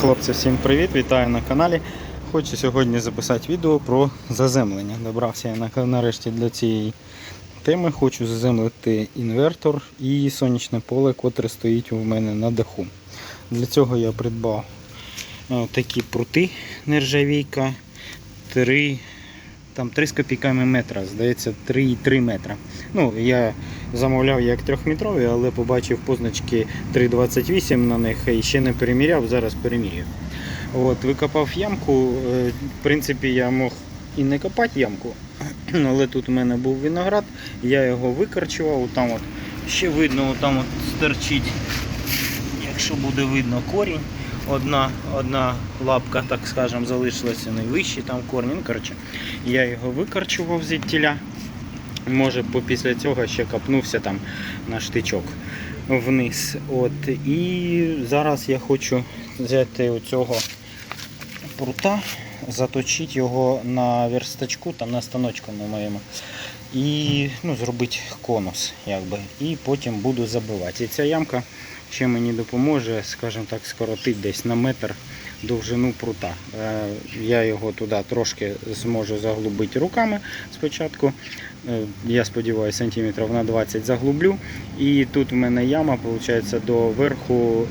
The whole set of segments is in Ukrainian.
Хлопці, всім привіт! Вітаю на каналі. Хочу сьогодні записати відео про заземлення. Добрався я нарешті для цієї теми. Хочу заземлити інвертор і сонячне поле, котре стоїть у мене на даху. Для цього я придбав е, такі прути нержавійка 3, там 3 з копійками метра, здається, 3,3 метра. Ну, я замовляв як трьохметрові, але побачив позначки 3,28 на них і ще не переміряв, зараз перемірюю. От, викопав ямку. е, В принципі, я мог і не копати ямку, але тут у мене був виноград, я його викорчував, там от ще видно, там от стерчить, якщо буде видно корінь. Одна, одна лапка, так скажемо, залишилася найвищий там корінь. Коротше, я його викорчував звідтіля. Може, після цього ще капнувся там на штичок вниз. От. І зараз я хочу взяти оцього прута, заточити його на верстачку, там на станочку на моєму. І ну, зробити конус, якби. І потім буду забивати. І ця ямка ще мені допоможе, скажімо так, скоротити десь на метр довжину прута. Е, Я його туди трошки зможу заглубити руками спочатку. Е, Я сподіваюся, сантиметрів на 20 заглублю. І тут в мене яма, виходить, до верху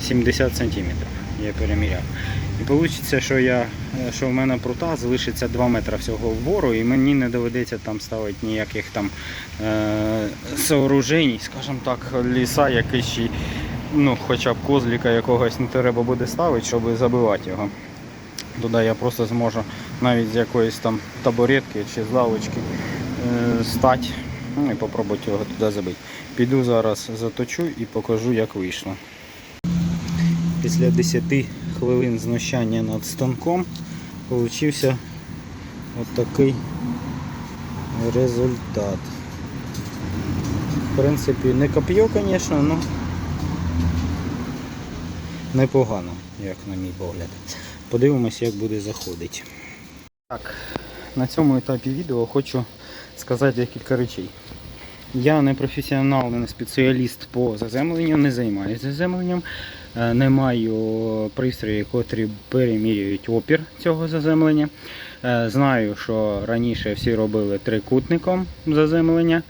70 сантиметрів. Я переміряв. І вийде, що, я, е, що в мене прута залишиться 2 метри всього вгору, і мені не доведеться там ставити ніяких там е, сооружень, скажімо так, ліса якийсь, ну, хоча б козліка якогось не треба буде ставити, щоб забивати його. Туди я просто зможу навіть з якоїсь там табуретки чи з лавочки е, стати ну, і попробувати його туди забити. Піду зараз заточу і покажу, як вийшло. Після 10 хвилин знущання над станком получився отакий результат. В принципі, не коп'є, звісно, але непогано, як на мій погляд. Подивимось, як буде заходити. Так, на цьому етапі відео хочу сказати декілька речей. Я не професіонал, не спеціаліст по заземленню, не займаюся заземленням. Е, Не маю пристроїв, котрі перемірюють опір цього заземлення. Е, Знаю, що раніше всі робили трикутником заземлення.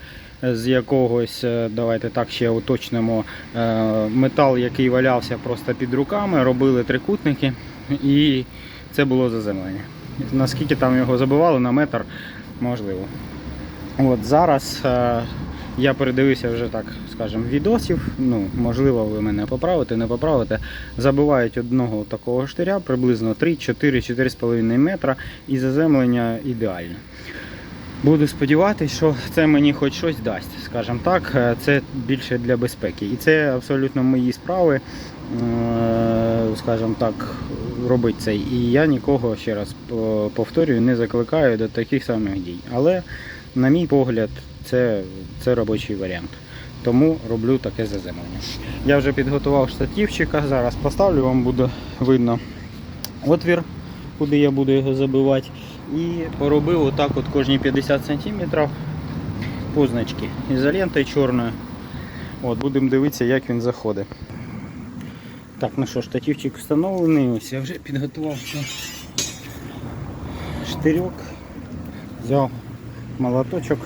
З якогось, е, давайте так ще уточнимо, е, метал, який валявся просто під руками, робили трикутники і це було заземлення. Наскільки там його забивали на метр, можливо. От зараз е, я передивився вже так, скажімо, відосів. Ну, можливо, ви мене поправите, не поправите. Забивають одного такого штиря приблизно 3, 4, 4,5 метра і заземлення ідеальне. Буду сподіватися, що це мені хоч щось дасть, скажімо так, Е, це більше для безпеки. І це абсолютно мої справи, е, скажімо так, робити це. І я нікого, ще раз повторюю, не закликаю до таких самих дій. Але, на мій погляд, це, це робочий варіант. Тому роблю таке заземлення. Я вже підготував штативчика, зараз поставлю, вам буде видно отвір, куди я буду його забивати. І поробив отак от кожні 50 см позначки ізолентою чорною. От, будемо дивитися, як він заходить. Так, ну що, штативчик встановлений. Ось я вже підготував штирьок, взяв молоточок,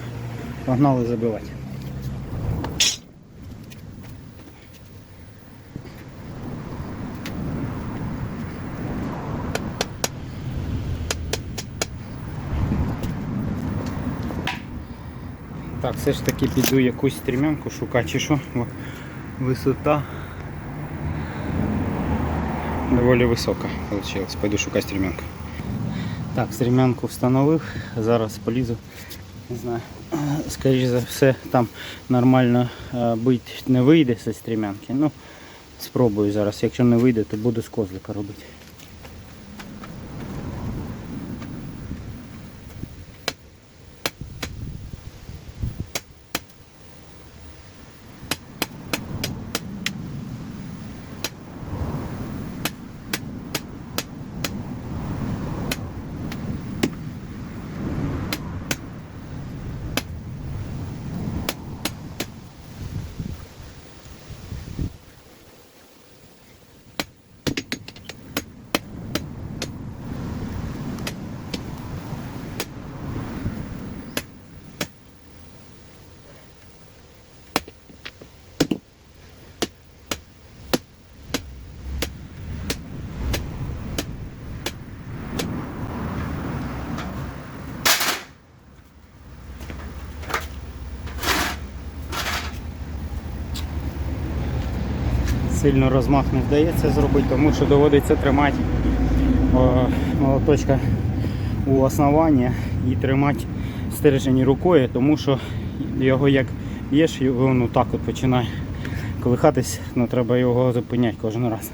погнали забивати. Так, все ж таки піду якусь стрімянку шукати, чи що, висота доволі висока вийшла. Пойду шукати стрімянку. Так, стрімянку встановив, зараз полізу. Не знаю. Скоріше за все, там нормально е, не вийде зі стрімянки. Ну, спробую зараз. Якщо не вийде, то буду з козлика робити. Сильно розмах не вдається зробити, тому що доводиться тримати молоточка у основанні і тримати стержень рукою, тому що його як б'єш, його так от починає колихатись, ну, треба його зупиняти кожен раз.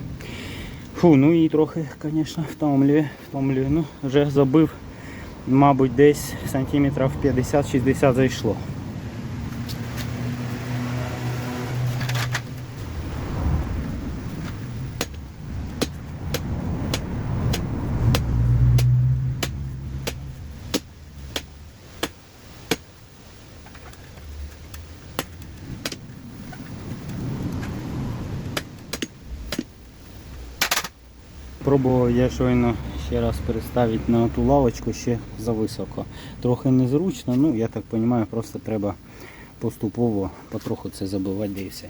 Фу, ну і трохи, звісно, втомлює, втомлює. Ну, вже забив, мабуть, десь сантиметрів 50-60 зайшло. Пробував я щойно ще раз переставити на ту лавочку ще зависоко. Трохи незручно, ну я так розумію, просто треба поступово потроху це забивати, де і все.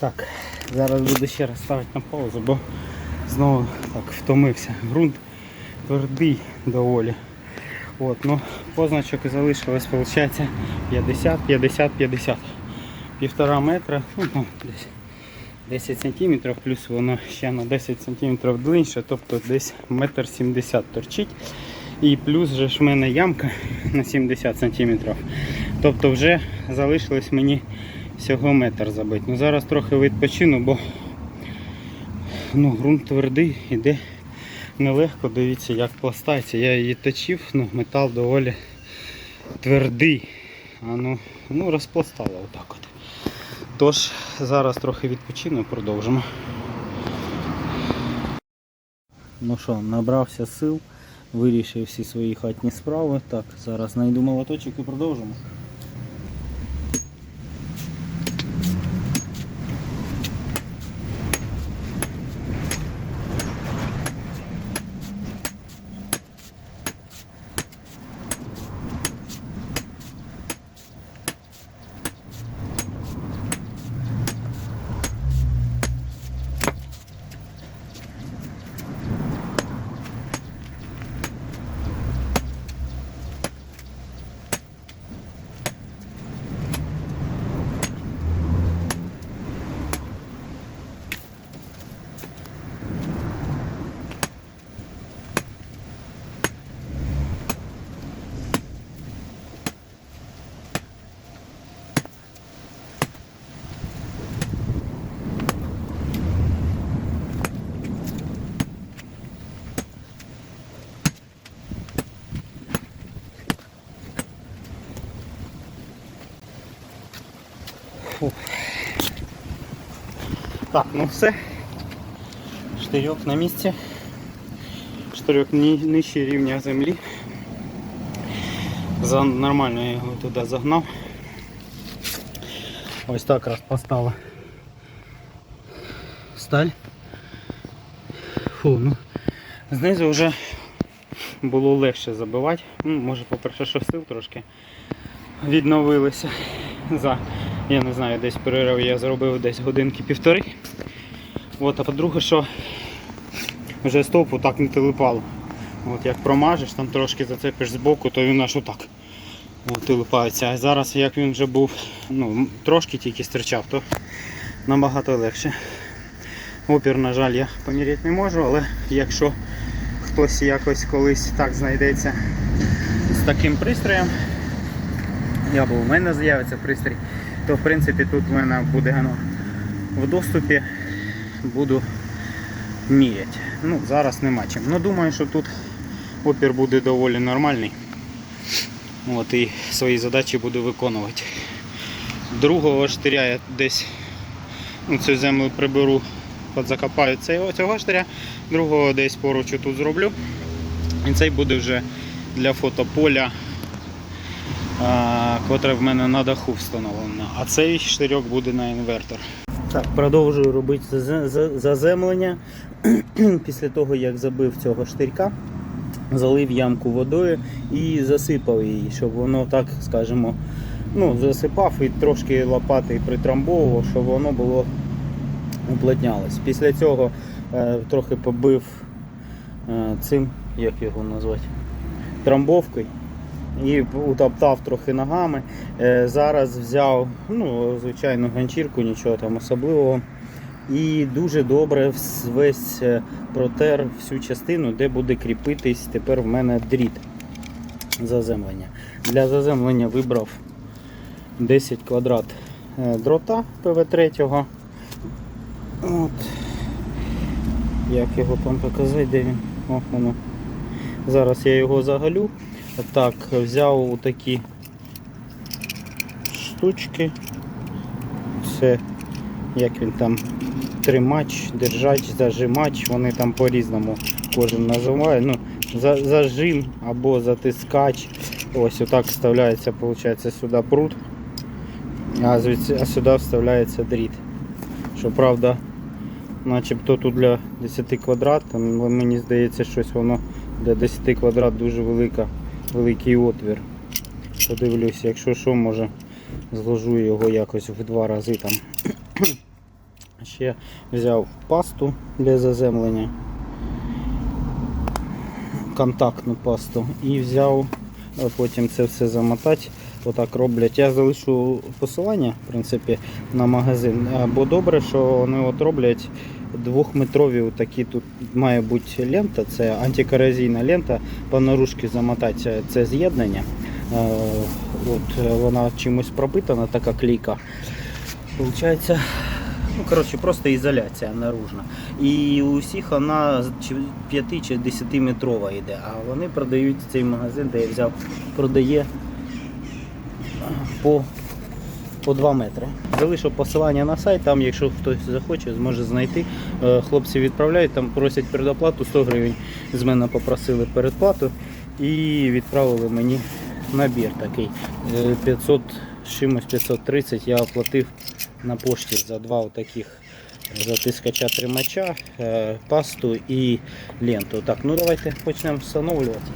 Так, зараз буду ще раз ставити на паузу, бо знову так втомився. Грунт твердий доволі. От, ну, позначок залишилось, виходить, 50, 50, 50. Півтора метра, ну, ну, десь 10 сантиметрів, плюс воно ще на 10 сантиметрів длинше, тобто десь метр 70 торчить. І плюс же ж в мене ямка на 70 сантиметрів. Тобто вже залишилось мені всього метр забити. Ну, зараз трохи відпочину, бо ну, ґрунт твердий, іде нелегко. Дивіться, як пластається. Я її точив, ну, метал доволі твердий. А ну, ну розпластало отак от. Тож, зараз трохи відпочину і продовжимо. Ну що, набрався сил, вирішив всі свої хатні справи. Так, зараз знайду молоточок і продовжимо. Так, ну все. Штирьок на місці. Штирьок нижче рівня землі. За, нормально я його туди загнав. Ось так раз поставила сталь. Фу, ну. Знизу вже було легше забивати. Ну, може, по-перше, що сил трошки відновилися. За, я не знаю, десь перерив я зробив десь годинки півтори. От, а по-друге, що вже стовпу так не телепало. От як промажеш, там трошки зацепиш збоку, то він аж отак От, і. А зараз, як він вже був, ну, трошки тільки стирчав, то набагато легше. Опір, на жаль, я поміряти не можу, але якщо хтось якось колись так знайдеться з таким пристроєм, або в мене з'явиться пристрій, то в принципі тут в мене буде ну, в доступі, буду міряти. Ну, зараз нема чим. Ну думаю, що тут опір буде доволі нормальний. От, і свої задачі буду виконувати. Другого штиря я десь цю землю приберу, закопаю цього, штиря, другого десь поруч тут зроблю. І цей буде вже для фотополя, котре в мене на даху встановлено. А цей штирьок буде на інвертор. Так, продовжую робити заземлення. Після того, як забив цього штирька, залив ямку водою і засипав її, щоб воно так, скажімо, ну, засипав і трошки лопати притрамбовував, щоб воно було уплотнялось. Після цього е, трохи побив е, цим, як його назвати, трамбовкою. І утоптав трохи ногами. Е, зараз взяв, ну, звичайно, ганчірку, нічого там особливого. І дуже добре весь е, протер всю частину, де буде кріпитись тепер в мене дріт заземлення. Для заземлення вибрав 10 квадрат е, дрота ПВ3. От. Як його там показати, де він? О, воно. Зараз я його загалю. Так, взяв такі штучки. Це як він там тримач, держач, зажимач, вони там по-різному кожен називає. Ну, за- зажим або затискач. Ось отак вставляється, виходить, сюди прут, а, а сюди вставляється дріт. Щоправда, начебто тут для 10 квадрат, там, мені здається, щось воно для 10 квадрат дуже велика, великий отвір. Подивлюсь, якщо що, може зложу його якось в два рази там. Ще взяв пасту для заземлення, контактну пасту і взяв потім це все замотати. Отак роблять. Я залишу посилання в принципі, на магазин. Бо добре, що вони от роблять двохметрові такі тут має бути лента, це антикорозійна лента, по наружки замотати це з'єднання. Е, От, е, вона чимось пропитана, така клейка. Получається, ну, коротше, просто ізоляція наружна. І у всіх вона 5 чи 10 метрова йде, а вони продають цей магазин, де я взяв, продає по, по 2 метри. Залишу посилання на сайт, там, якщо хтось захоче, зможе знайти. Е, Хлопці відправляють, там просять передоплату 100 гривень. З мене попросили передплату і відправили мені набір такий. Е, 500 чимось 530 я оплатив на пошті за два таких затискача тримача, е, пасту і ленту. Так, ну давайте почнемо встановлювати.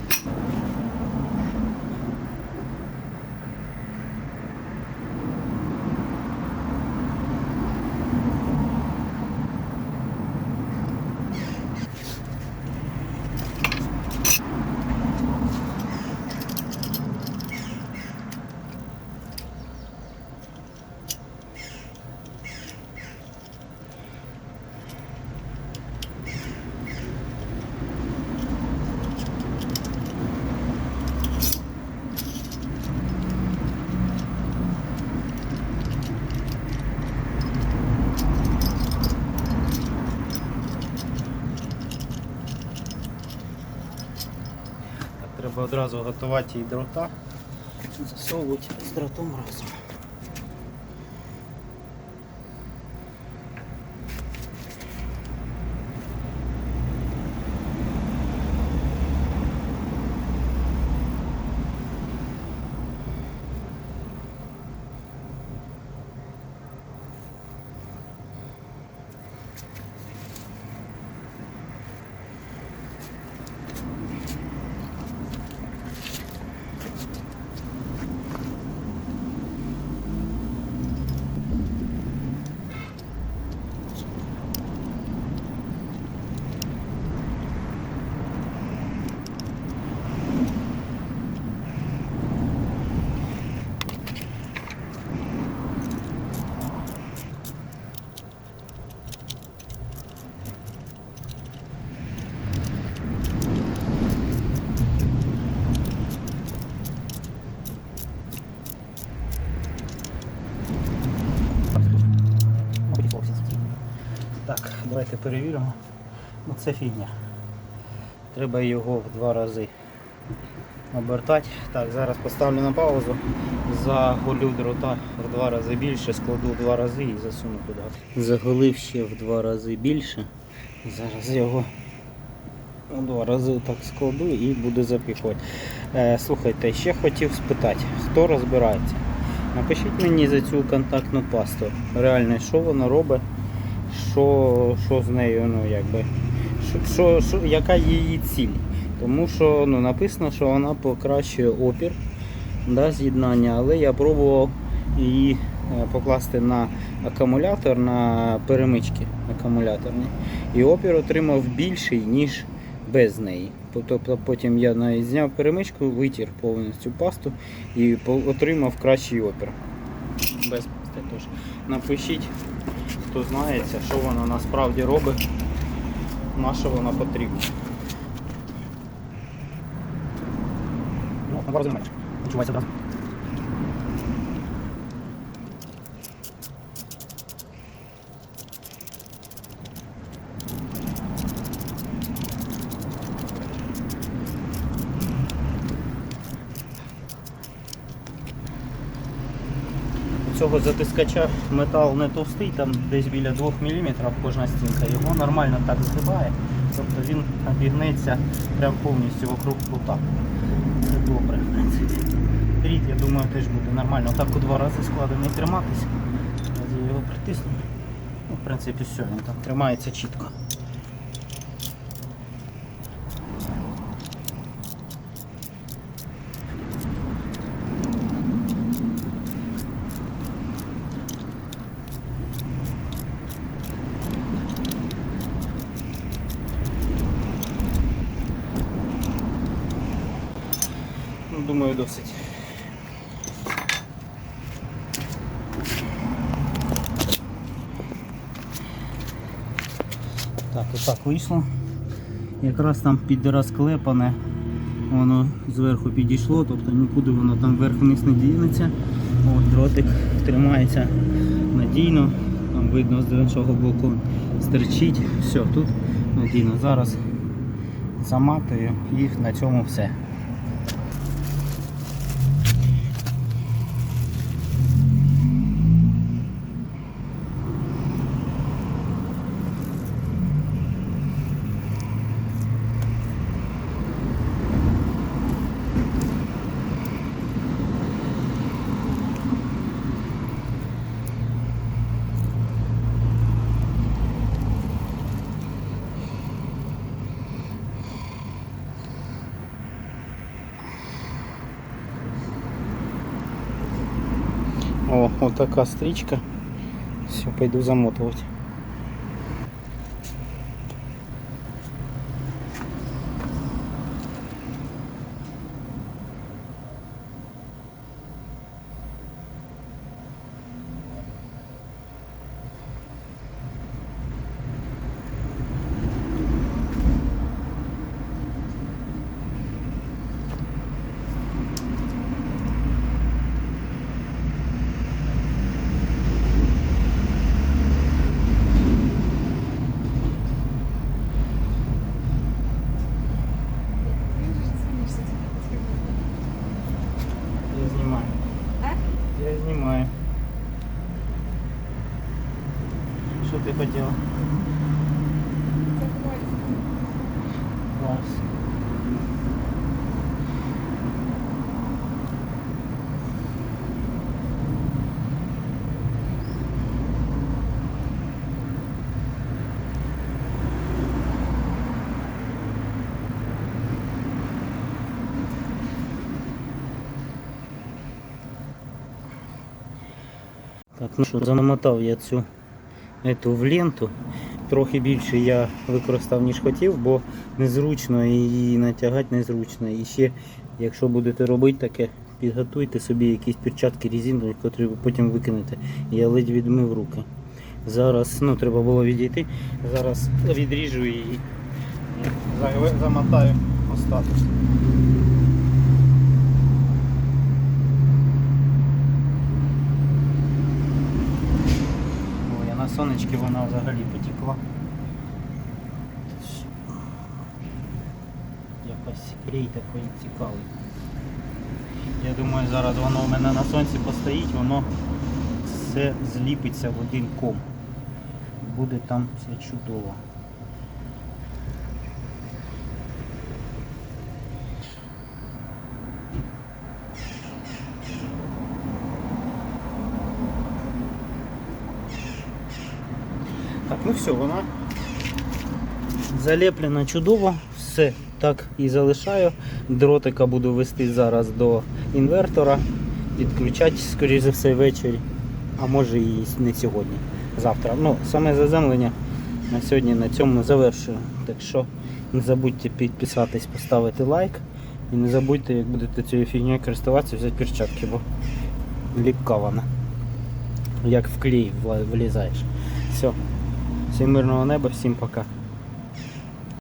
Так, треба одразу готувати і дрота. Засовувати з дротом разом. Давайте перевіримо. Ну це фігня. Треба його в два рази обертати. Так, зараз поставлю на паузу. Заголю дрота в два рази більше, складу в два рази і засуну туди. Заголив ще в два рази більше. Зараз його у два рази так складу і буду запікувати. Е, слухайте, ще хотів спитати, хто розбирається. Напишіть мені за цю контактну пасту. Реально, що вона робить, що, що з нею, ну якби, що, що, що, яка її ціль. Тому що ну, написано, що вона покращує опір да, з'єднання, але я пробував її е, покласти на акумулятор, на перемички акумуляторні. І опір отримав більший, ніж без неї. Тобто потім я зняв перемичку, витір повністю пасту і отримав кращий опір. Без пасти. Тож напишіть, хто знається, що вона насправді робить, на що вона потрібна. Ну, менше. Відчувається одразу. Цього затискача метал не товстий, там десь біля 2 мм кожна стінка. Його нормально так згибає, тобто він обігнеться прям повністю вокруг крута. Це добре, в принципі. Дріт, я думаю, теж буде нормально. Так у два рази складений триматись. Зараз я його притисну. Ну, в принципі, все, він там тримається чітко. Ну, думаю, досить. Так, отак вийшло. Якраз там під розклепане, воно зверху підійшло, тобто нікуди воно там вверх-вниз не дінеться. От, дротик тримається надійно, там видно з іншого боку стерчить. Все, тут надійно. Зараз заматую і на цьому все. Вот такая стричка. Все, пойду замотывать. Класс. Так, ну що, замотав я цю ету в ленту. Трохи більше я використав, ніж хотів, бо незручно її натягати незручно. І ще, якщо будете робити таке, підготуйте собі якісь перчатки резинові, котрі ви потім викинете. Я ледь відмив руки. Зараз ну, треба було відійти. Зараз відріжу її. Замотаю остаток. на сонечки вона взагалі потекла. Якось крій такий цікавий. Я думаю, зараз воно в мене на сонці постоїть, воно все зліпиться в один ком. Буде там все чудово. Ну все, вона залеплена чудово, все так і залишаю. Дротика буду вести зараз до інвертора, підключати, скоріш за все, ввечері, а може і не сьогодні, завтра. Ну, саме заземлення на сьогодні на цьому завершую. Так що не забудьте підписатись, поставити лайк. І не забудьте, як будете цією фігньою користуватися, взяти перчатки, бо ліпка вона. Як в клей влізаєш. Все. Всім мирного неба, всім пока.